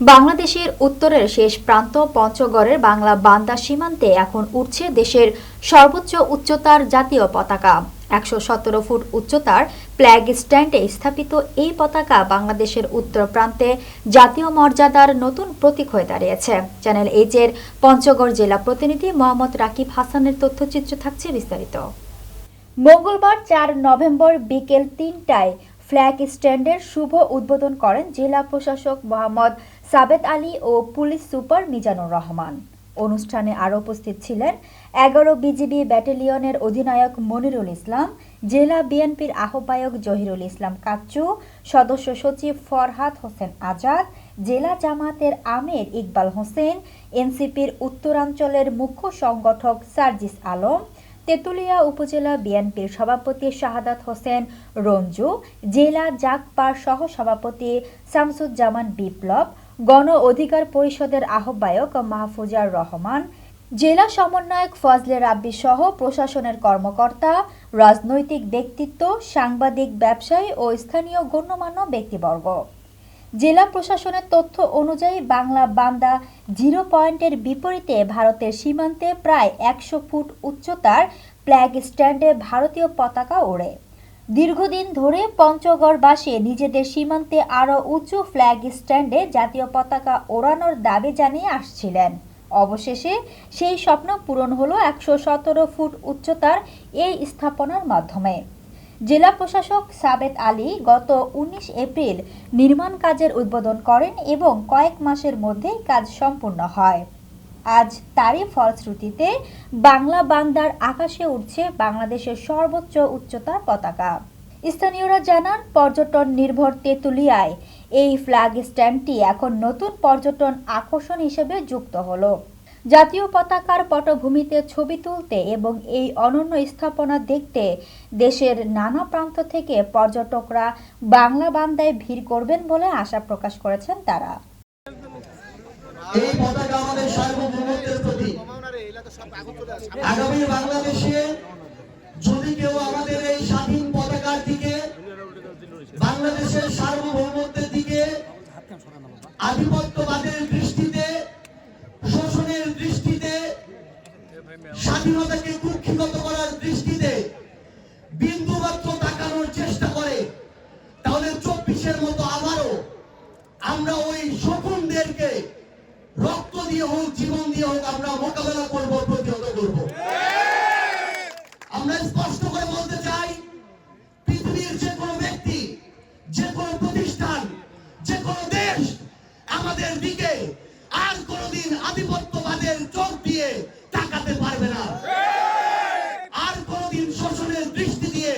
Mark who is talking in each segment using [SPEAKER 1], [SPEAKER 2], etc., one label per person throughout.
[SPEAKER 1] বাংলাদেশের উত্তরের শেষ প্রান্ত পঞ্চগড়ের বাংলা বান্দা সীমান্তে এখন উঠছে দেশের সর্বোচ্চ উচ্চতার জাতীয় পতাকা। একশো সতেরো ফুট উচ্চতার ফ্ল্যাগ স্ট্যান্ডে স্থাপিত এই পতাকা বাংলাদেশের উত্তর প্রান্তে জাতীয় মর্যাদার নতুন প্রতীক হয়ে দাঁড়িয়েছে। চ্যানেল এইচ এর পঞ্চগড় জেলা প্রতিনিধি মোহাম্মদ রাকিব হাসানের তথ্যচিত্র থাকছে বিস্তারিত। মঙ্গলবার চার নভেম্বর বিকেল তিনটায় ফ্ল্যাগ স্ট্যান্ডের শুভ উদ্বোধন করেন জেলা প্রশাসক মোহাম্মদ সাবেদ আলী ও পুলিশ সুপার মিজানুর রহমান। অনুষ্ঠানে আরও উপস্থিত ছিলেন এগারো বিজিবি ব্যাটালিয়নের অধিনায়ক মনিরুল ইসলাম, জেলা বিএনপির আহ্বায়ক জহিরুল ইসলাম কাচ্চু, সদস্য সচিব ফরহাদ হোসেন আজাদ, জেলা জামাতের আমির ইকবাল হোসেন, এনসিপির উত্তরাঞ্চলের মুখ্য সংগঠক সার্জিস আলম, তেঁতুলিয়া উপজেলা বিএনপির সভাপতি শাহাদাত হোসেন রঞ্জু, জেলা জাকপার সহ সভাপতি শামসুজ্জামান বিপ্লব গণ অধিকার পরিষদের আহ্বায়ক মাহফুজার রহমান, জেলা সমন্বয়ক ফজলে রাব্বি সহ প্রশাসনের কর্মকর্তা, রাজনৈতিক ব্যক্তিত্ব, সাংবাদিক ব্যবসায়ী ও স্থানীয় গণ্যমান্য ব্যক্তিবর্গ। জেলা প্রশাসনের তথ্য অনুযায়ী বাংলা বান্দা জিরো পয়েন্টের বিপরীতে ভারতের সীমান্তে প্রায় একশো ফুট উচ্চতার ফ্ল্যাগ স্ট্যান্ডে ভারতীয় পতাকা ওড়ে। দীর্ঘদিন ধরে পঞ্চগড়বাসী নিজেদের সীমান্তে আরও উঁচু ফ্ল্যাগ স্ট্যান্ডে জাতীয় পতাকা ওড়ানোর দাবি জানিয়ে আসছিলেন। অবশেষে সেই স্বপ্ন পূরণ হলো একশো সতেরো ফুট উচ্চতার এই স্থাপনার মাধ্যমে। জেলা প্রশাসক সাবেদ আলী গত উনিশ এপ্রিল নির্মাণ কাজের উদ্বোধন করেন এবং কয়েক মাসের মধ্যেই কাজ সম্পূর্ণ হয়। আজ তারই ফলশ্রুতিতে বাংলা বান্দার আকাশে উঠছে বাংলাদেশের সর্বোচ্চ উচ্চতার পতাকা। স্থানীয়রা জানান, পর্যটন নির্ভর তেঁতুলিয়ায় এই ফ্ল্যাগ স্ট্যান্ডটি এখন নতুন পর্যটন আকর্ষণ হিসেবে যুক্ত হলো। জাতীয় পতাকার পটভূমিতে ছবি তুলতে এবং এই অনন্য স্থাপনা দেখতে দেশের নানা প্রান্ত থেকে পর্যটকরা বাংলা বান্দায় ভিড় করবেন বলে আশা প্রকাশ করেছেন তারা।
[SPEAKER 2] এই পতাকা আমাদের সার্বভৌমত্বের প্রতীক। আগামী বাংলাদেশে যদি কেউ আমাদের এই স্বাধীন পতাকার দিকে, বাংলাদেশের সার্বভৌমত্বের দিকে আধিপত্যবাদের দৃষ্টিতে, শোষণের দৃষ্টিতে, স্বাধীনতাকে কুক্ষিগত করার দৃষ্টিতে বিন্দুমাত্র তাকানোর চেষ্টা করে, তাহলে চব্বিশের মতো আবারও আমরা ওই শকুনদেরকে দিয়ে হোক, জীবন দিয়ে হোক, আমরা মোকাবেলা করব, প্রতিহত করব। আমরা স্পষ্ট করে বলতে চাই, পৃথিবীর যে কোনো ব্যক্তি, যে কোনো প্রতিষ্ঠান, যে কোনো দেশ, আমাদের দিকে আর কোনোদিন আধিপত্যবাদের চোখ দিয়ে তাকাতে পারবে না। আর কোনোদিন শোষণের দৃষ্টি দিয়ে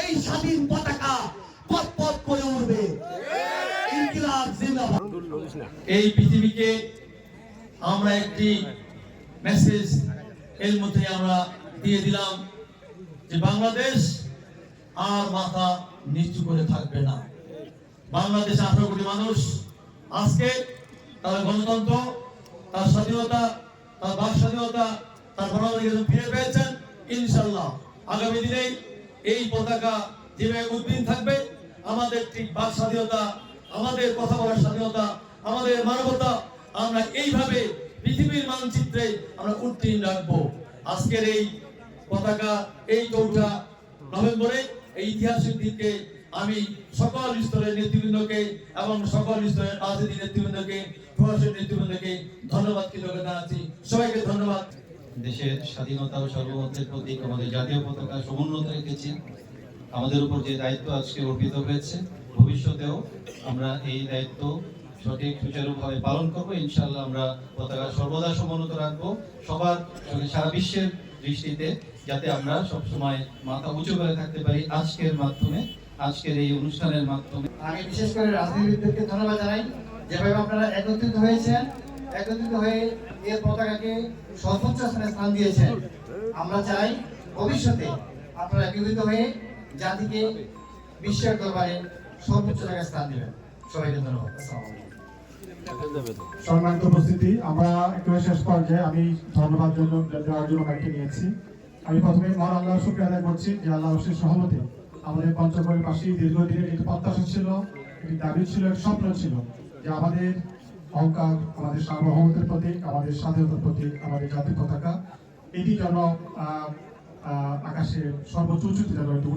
[SPEAKER 2] এই স্বাধীন পতাকা পথ পথ করে উঠবে।
[SPEAKER 3] এই পৃথিবীকে আমরা একটি মেসেজ এর মধ্যে আমরা দিয়ে দিলাম যে বাংলাদেশ আর মাথা নিচু করে থাকবে না। বাংলাদেশে আঠারো কোটি মানুষ আজকে তার গণতন্ত্র, তার স্বাধীনতা, তার বাক স্বাধীনতা, তার গণঅধিকার ফিরে পেয়েছেন ইনশাল্লাহ আগামী দিনে এই পতাকা যেভাবে উদ্দিন থাকবে। আমাদের ঠিক বাক স্বাধীনতা, আমাদের কথা বলার স্বাধীনতা, আমাদের মানবতা, আমরা এইভাবে পৃথিবীর মানচিত্রে আমরা উত্তীর্ণ রাখব। আজকের এই পতাকা, এই চৌঠা নভেম্বরে এই ঐতিহাসিক দিনকে আমি সকল স্তরের নেতৃবৃন্দকে এবং সকল স্তরের রাজনীতি নেতৃবৃন্দকে প্রশাসন নেতৃবৃন্দকে ধন্যবাদ কৃতজ্ঞতা জানাচ্ছি। সবাইকে ধন্যবাদ।
[SPEAKER 4] দেশের স্বাধীনতা ও সার্বভৌমত্বের প্রতীক আমাদের জাতীয় পতাকা সমুন্নত রেখেছি। আমাদের উপর যে দায়িত্ব আজকে অর্পিত হয়েছে, ভবিষ্যতেও আমরা এই দায়িত্ব সঠিক, সুচারুভাবে পালন করব। ইনশাআল্লাহ আমরা পতাকা সর্বদা সমুন্নত রাখব। সবার সারা বিশ্বের দৃষ্টিতে যাতে আমরা সবসময় মাথা উঁচু করে থাকতে পারি আজকের মাধ্যমে, আজকের এই অনুষ্ঠানের মাধ্যমে।
[SPEAKER 5] আমি বিশেষ করে রাজনীতিবিদদেরকে ধন্যবাদ জানাই। যেভাবে আপনারা একত্রিত হয়েছেন একত্রিত হয়ে এর পতাকাকে সর্বোচ্চ স্থানে স্থান দিয়েছেন। আমরা চাই ভবিষ্যতে আপনারা একত্রিত হয়ে জাতিকে বিশ্বের দরবারে সর্বোচ্চ জায়গায় স্থান দিবেন। সবাইকে ধন্যবাদ।
[SPEAKER 6] সম্মানিত উপস্থিতি, আমরা একেবারে শেষ পর্যায়ে আমি ধন্যবাদ জন্য দেওয়ার জন্য কয়েকটি নিয়েছি আমি প্রথমে মহান শুক্রিয়া আদায় করছি যে আল্লাহ অশেষ সহমতে আমাদের পঞ্চগড়ের পাশেই দীর্ঘদিনের একটি প্রত্যাশা ছিল একটি দাবি ছিল একটি স্বপ্ন ছিল যে আমাদের অহংকার আমাদের সার্বভৌমত্বের প্রতীক আমাদের স্বাধীনতার প্রতীক আমাদের জাতীয় পতাকা এটি যেন আকাশে সর্বোচ্চ উঁচুতে যেন এটি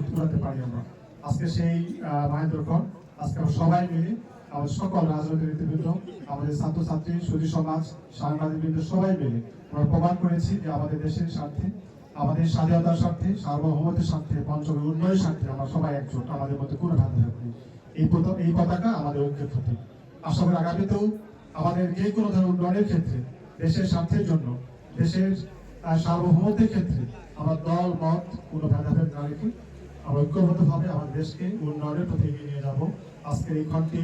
[SPEAKER 6] পারি আমরা। আজকে সেই আহ, মাহেন্দ্রক্ষণ আজকে আমরা সবাই মিলে আমাদের সকল রাজনৈতিক নেতৃবৃন্দ আমাদের ছাত্রছাত্রী সুধী সমাজ সাংবাদিকবৃন্দ সবাই মিলে আমরা প্রমাণ করেছি যে আমাদের দেশের স্বার্থে আমাদের স্বাধীনতার স্বার্থে সার্বভৌমত্বের স্বার্থে পঞ্চমের উন্নয়নের স্বার্থে আমরা সবাই একজোট আমাদের মধ্যে কোনো ভেদাভেদ নেই। এই এই পতাকা আমাদের ঐক্যের প্রতীক। আশা করি আগামীতেও আমাদের যে কোনো ধরনের উন্নয়নের ক্ষেত্রে, দেশের স্বার্থের জন্য, দেশের সার্বভৌমত্বের ক্ষেত্রে আমার দল, মত, কোনো ভেদাভেদ না রেখে আমরা ঐক্যবদ্ধভাবে আমার দেশকে উন্নয়নের পথে এগিয়ে নিয়ে যাব। আজকের এই ক্ষণটি